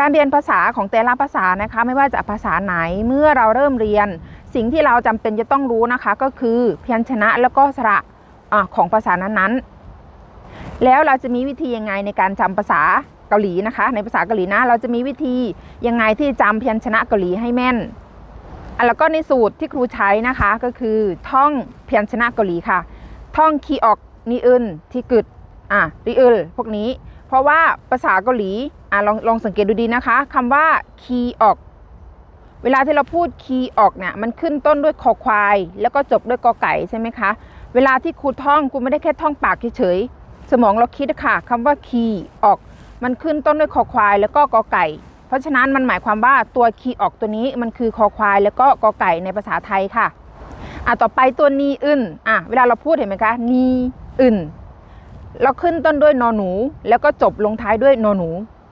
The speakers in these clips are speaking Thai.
การเรียนภาษาของแต่ละภาษานะคะไม่ว่าจะภาษาไหนเมื่อเราเริ่มเรียน สิ่งที่เราจำเป็นจะต้องรู้นะคะก็คือพยัญชนะแล้วก็สระอะของภาษานั้นๆ แล้วเราจะมีวิธียังไงในการจำภาษาเกาหลีนะคะ ในภาษาเกาหลีนะเราจะมีวิธียังไงที่จำพยัญชนะเกาหลีให้แม่นแล้วก็ในสูตรที่ครูใช้นะคะก็คือท่องพยัญชนะเกาหลีค่ะ ท่องคีออกนีอึนที่กึดอะรีอึลพวกนี้ เพราะว่าภาษาเกาหลีอะลองลองสังเกตดูดีนะคะคำว่าคีออก เวลาที่เราพูดคีออกเนี่ยมันขึ้นต้นด้วยคอควาย แล้วก็จบด้วยกอไก่ใช่ไหมคะ เวลาที่ครูท่องครูไม่ได้แค่ท่องปากเฉยๆสมองเราคิดอะค่ะคำว่าคีออก มันขึ้นต้นด้วยคอควาย แล้วก็กอไก่ เพราะฉะนั้นมันหมายความว่าตัวคีออกตัวนี้มันคือคอควาย แล้วก็กอไก่ในภาษาไทยค่ะอะต่อไปตัวนีอึนอะเวลาเราพูดเห็นไหมคะนีอึน เราขึ้นต้นด้วยนอหนู แล้วก็จบลงท้ายด้วยนอหนู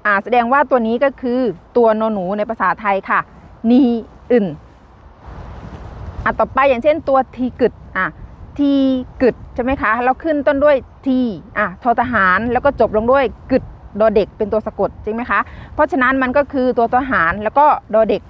อ่าแสดงว่าตัวนี้ก็คือตัวนอหนูในภาษาไทยค่ะ นีอึนอะต่อไปอย่างเช่นตัวทีกึดอะทีกึดใช่ไหมคะเราขึ้นต้นด้วยทีอะทอทหารแล้วก็จบลงด้วยกึดดอเด็กเป็นตัวสะกดจริงไหมคะ เพราะฉะนั้นมันก็คือตัวทหารแล้วก็ดอเด็ก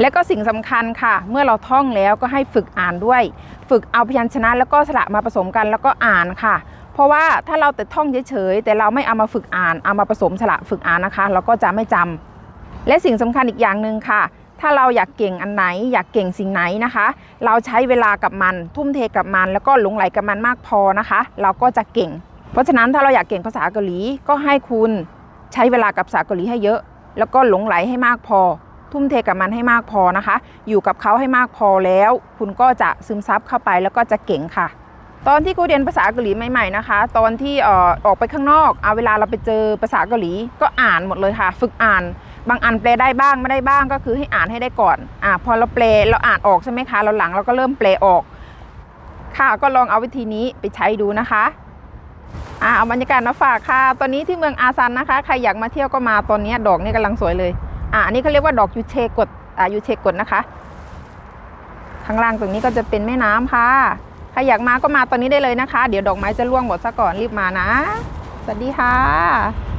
และก็สิ่งสำคัญค่ะ เมื่อเราท่องแล้วก็ให้ฝึกอ่านด้วย ฝึกเอาพยัญชนะแล้วก็สระมาผสมกันแล้วก็อ่านค่ะ ราะว่าถ้าเราแต่ท่องเฉยๆแต่เราไม่เอามาฝึกอ่านเอามาผสมสระฝึกอ่านนะคะ เราก็จะไม่จำและสิ่งสำคัญอีกอย่างหนึ่งค่ะ ถ้าเราอยากเก่งอันไหน อยากเก่งสิ่งไหนนะคะ เราใช้เวลากับมัน ทุ่มเทกับมัน แล้วก็หลงไหลกับมันมากพอนะคะ เราก็จะเก่ง เพราะฉะนั้นถ้าเราอยากเก่งภาษาเกาหลีก็ให้คุณใช้เวลากับภาษาเกาหลีให้เยอะ แล้วก็หลงไหลให้มากพอ ทุ่มเทกับมันให้มากพอนะคะ อยู่กับเขาให้มากพอแล้ว คุณก็จะซึมซับเข้าไปแล้วก็จะเก่งค่ะ ตอนที่กูเรียนภาษาเกาหลีใหม่ๆนะคะ ตอนที่ออกไปข้างนอกเอาเวลาเราไปเจอภาษาเกาหลีก็อ่านหมดเลยค่ะ ฝึกอ่าน บางอันแปลได้บ้างไม่ได้บ้างก็คือให้อ่านให้ได้ก่อนอ่าพอเราแปลเราอ่านออกใช่ไหมคะเราหลังเราก็เริ่มแปลออก ค่ะก็ลองเอาวิธีนี้ไปใช้ดูนะคะอ่าเอาบรรยากาศมาฝากค่ะ ตอนนี้ที่เมืองอาซันนะคะใครอยากมาเที่ยวก็มาตอนนี้ดอกนี่กำลังสวยเลยอ่าอันนี้เขาเรียกว่าดอกยูเชกดอ่ายูเชกดนะคะ ข้างล่างตรงนี้ก็จะเป็นแม่น้ำค่ะ รอยากมาก็มาตอนนี้ได้เลยนะคะ เดี๋ยวดอกไม้จะร่วงหมดซะก่อนรีบมานะ สวัสดีค่ะ